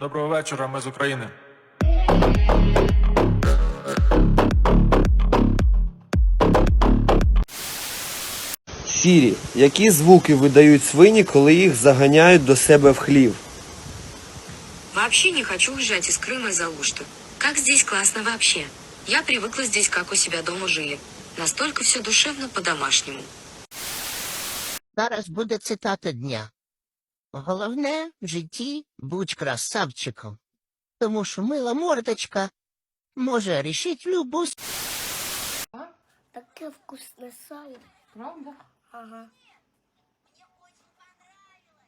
Доброго вечора, ми з України. Сірі, які звуки видають свині, коли їх заганяють до себе в хлів? Вообще не хочу уезжать из Крыма из-за Алушты. Как здесь классно вообще. Я привыкла здесь, как у себя дома жили. Настолько все душевно по-домашнему. Зараз буде цитата дня. Головне в житті будь красавчиком, тому що мила мордочка може рішить любу с- Таке вкусне сало. Правда? Ага.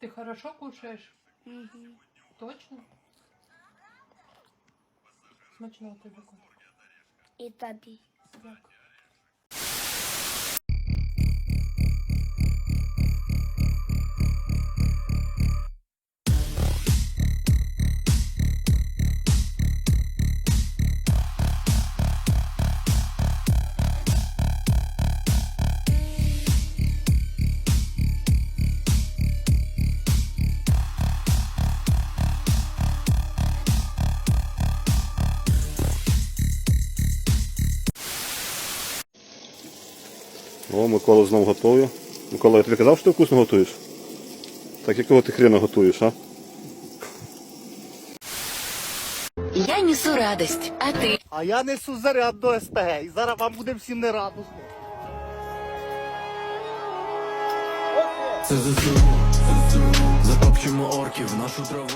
Ты хорошо кушаешь? Угу. Точно? Смачного тобі котик. І тобі. Дякую. О, Микола знов готує. Микола, я тобі казав, що ти вкусно готуєш? Так якого ти хрена готуєш, а? Я несу радость, а ты? А я несу заряд до СПГ, і зараз вам буде всім нерадосно. Це ЗСУ, затопчемо орків в нашу траву.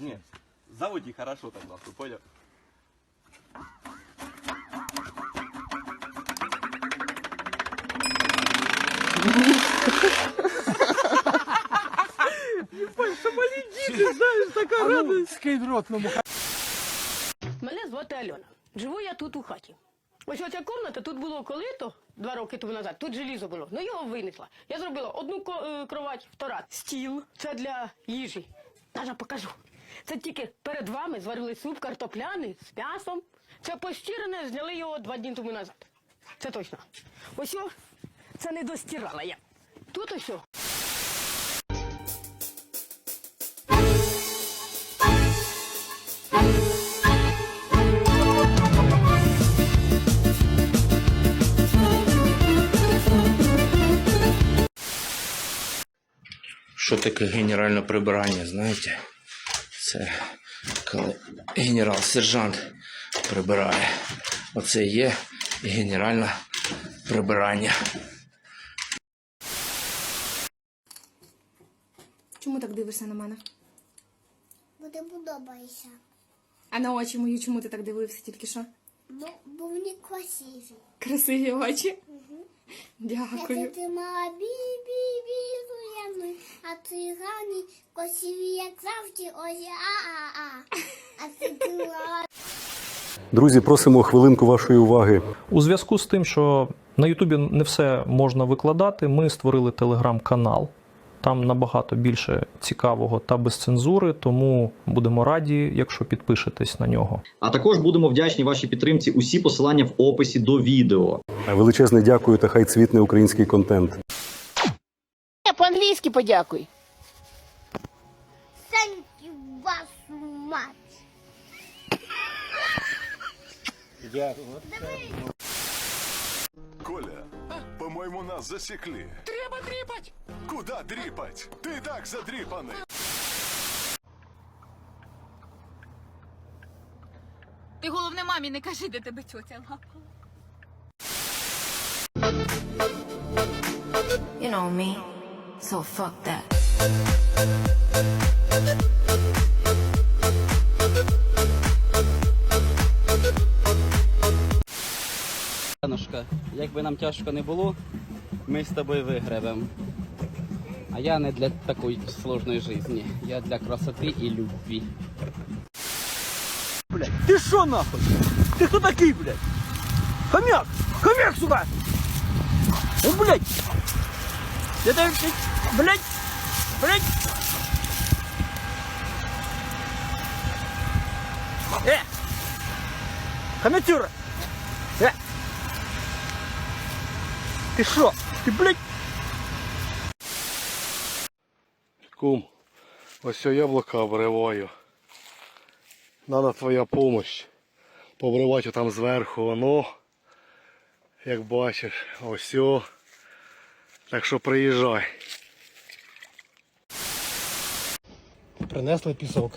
Не, заводи хорошо так нахуй, понял? Мене звати Альона. Живу я тут у хаті. Ось оця кімната тут було колито два роки тому назад. Тут желізо було. Ну його винесла. Я зробила одну е, кровать, втора стіл. Це для їжі. Даже покажу. Це тільки перед вами зварили суп картопляний з м'ясом. Це постірене, зняли його два дні тому назад. Це точно. Ось це не достирала я. Тут ось. Що таке генеральне прибирання, знаєте? Це коли генерал-сержант прибирає. Оце є генеральне прибирання. Чому так дивишся на мене? Бо ти подобаєшся. А на очі мої чому ти так дивився тільки що? Бо, бо вони красиві. Красиві очі? Угу. Дякую. Якщо ти мала бі-бі-бі а ти красиві, як завжди, ось а-а-а. А ти була Друзі, просимо хвилинку вашої уваги. У зв'язку з тим, що на Ютубі не все можна викладати, ми створили телеграм-канал. Там набагато більше цікавого та без цензури, тому будемо раді, якщо підпишетесь на нього. А також будемо вдячні вашій підтримці. Усі посилання в описі до відео. Величезне дякую та хай цвітне український контент. По-англійськи подякуй. Thank you, вашу мать. Коля, по-моєму, нас засікли. Треба дріпать! Куда дріпать? Ти і так задріпаний. Ти головне мамі не кажи, де тебе тьотя лапала. You know me, so fuck that. Янушка, як би нам тяжко не було, ми з тобою вигребем. А я не для такої сложної житті. Я для красоти і любві. Блядь, ти що нахуй? Ти хто такий, блядь? Хомяк! Хомяк сюди! О, блядь! Я тебе, блядь! Блядь! Э! Хомятюра! Э! Ти що? Ти, блядь! Кум, Ось я яблука обриваю. Надо твоя помощь. Побривати там зверху воно. Як бачиш, ось. о. Так що приїжджай. Принесли пісок,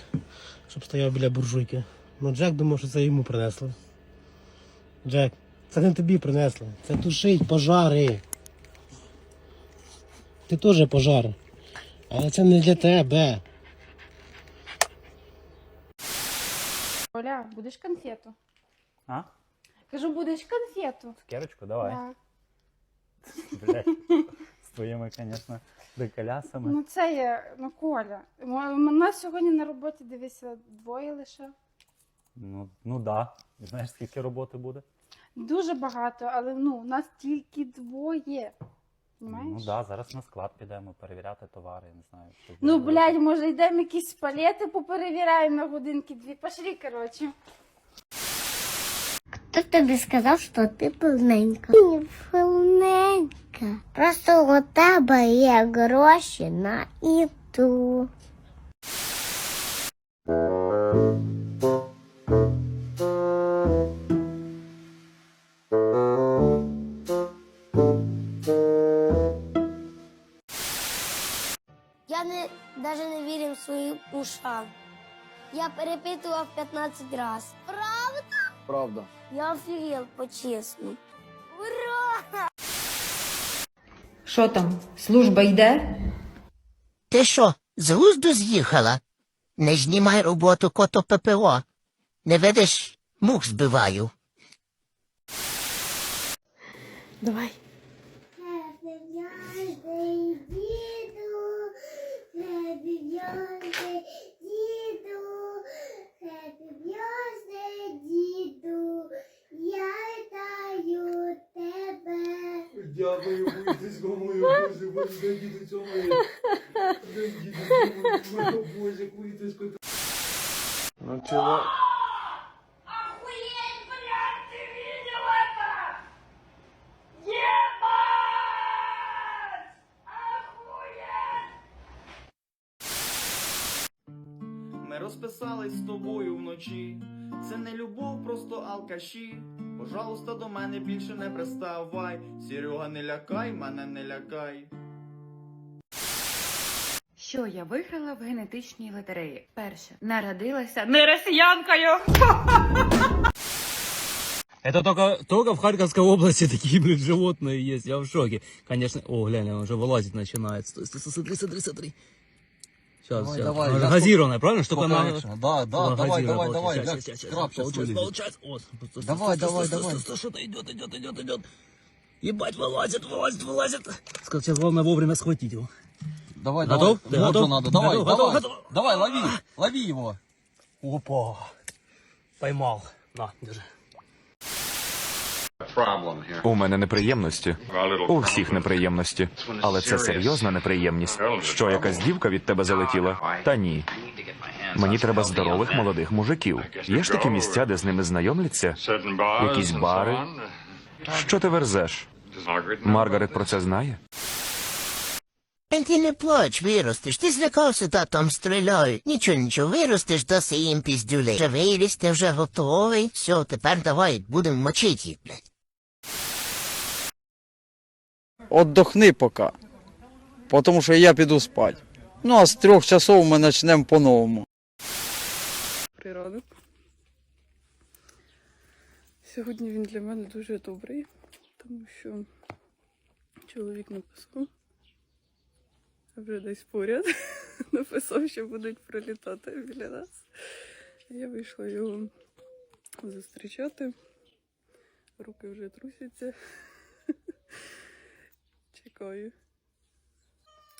щоб стояв біля буржуйки. Ну Джек думав, що це йому принесли. Джек, це не тобі принесли. Це тушить пожари. Ти теж пожар. Але це не для тебе. Оля, будеш конфету? А? Кажу, будеш конфету. Керочку, давай. Да. Блядь. З твоїми, звісно, деколясами. Ну це є, ну Коля. У нас сьогодні на роботі дивися двоє лише. Ну, ну да. Знаєш, скільки роботи буде? Дуже багато, але ну, у нас тільки двоє. Понимаєш? Ну да, зараз на склад підемо перевіряти товари, не знаю. Ну, було блядь, може йдемо якісь палети поперевіряємо на годинки дві. Пошли, коротше. Хто тобі сказав, що ти повненька? Не повненька. Просто у тебе є гроші на іду. Я перепитував 15 разів. Правда? Правда. Я офігел по-чесному. Ура! Що там, служба йде? Ти що, з глузду з'їхала? Не знімай роботу кото ППО. Не видиш, мух збиваю. Давай. Happy birthday, діду. Happy birthday, діду. Happy birthday, діду. Я вітаю тебе. Дякую, витисько моє, боже, боже, дай діду цьому. Дай діду цьому, боже, куйтисько. Ну чого? Ми розписались з тобою вночі. Це не любов, просто алкаші. Пожалуйста, до мене більше не приставай. Серега, не лякай, мене не лякай. Що я виграла в генетичній лотереї? Перше, народилася не росіянкою. Это только, только в Харьковской области такие, блин, животные есть. Я в шоке. Конечно. О, глянь, он уже вылазить начинает. Стой, стой, стой, смотри, смотри, смотри. Сейчас, Давай, сейчас. давай, Она же я газированная, правильно? Чтобы она... экшена? Да, да, давай, газированная давай, давай, как щас, щас. краб щас Получается, получается. О, Давай, давай, давай. Что-то идет, идет, идет, идет. Ебать, вылазит, вылазит, вылазит. Сейчас главное вовремя схватить его. Давай, Готов? давай. Ты готов? же надо. Давай, Готов, давай. готов, готов. Давай, лови, лови его. Опа. Поймал. На, держи. У мене неприємності. У всіх неприємності. Але це серйозна неприємність. Що якась дівка від тебе залетіла? Та ні. Мені треба здорових молодих мужиків. Є ж такі місця, де з ними знайомляться? Якісь бари? Що ти верзеш? Маргарет про це знає? Ти не плач, виростеш. Ти злякався, та там стріляють. Нічого, нічого, виростеш, даси їм піздюлей. Вже виріс, ти вже готовий. Все, тепер давай, будемо мочити їх, блядь. Отдохни пока. Потому що я піду спать. Ну а з трьох часов ми почнемо по-новому. Природу. Сьогодні він для мене дуже добрий, тому що чоловік написав, а вже десь поряд, написав, що будуть прилітати біля нас. Я вийшла його зустрічати. Руки вже трусяться. Чекаю.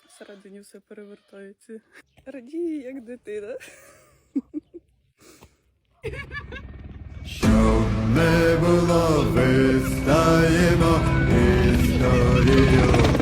Всередині все перевертається. Радію, як дитина. Щоб не було, вистаємо, історію